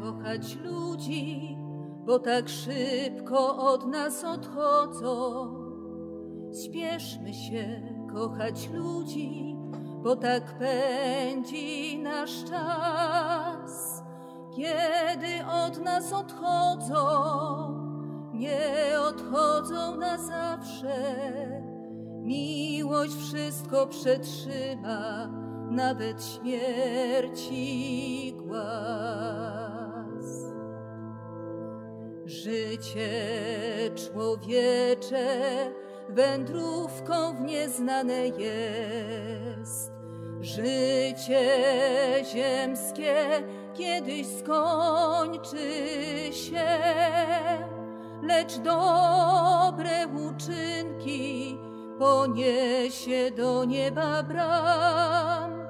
kochać ludzi, bo tak szybko od nas odchodzą. Śpieszmy się kochać ludzi, bo tak pędzi nasz czas. Kiedy od nas odchodzą, nie odchodzą na zawsze. Miłość wszystko przetrzyma, nawet śmierci głaz. Życie człowiecze wędrówką w nieznane jest. Życie ziemskie kiedyś skończy się, lecz dobre uczynki poniesie do nieba bram.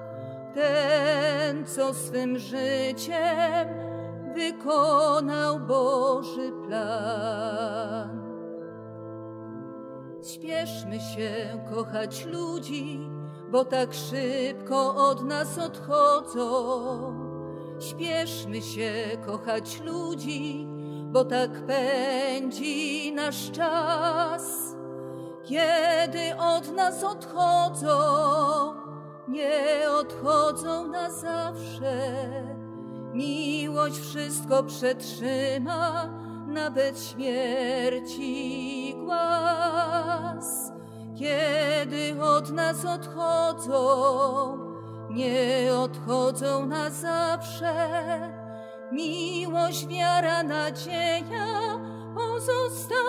Ten, co swym życiem wykonał Boży plan. Śpieszmy się kochać ludzi, bo tak szybko od nas odchodzą. Śpieszmy się kochać ludzi, bo tak pędzi nasz czas. Kiedy od nas odchodzą, nie odchodzą na zawsze. Miłość wszystko przetrzyma, nawet śmierci głaz. Kiedy od nas odchodzą, nie odchodzą na zawsze. Miłość, wiara, nadzieja pozostają.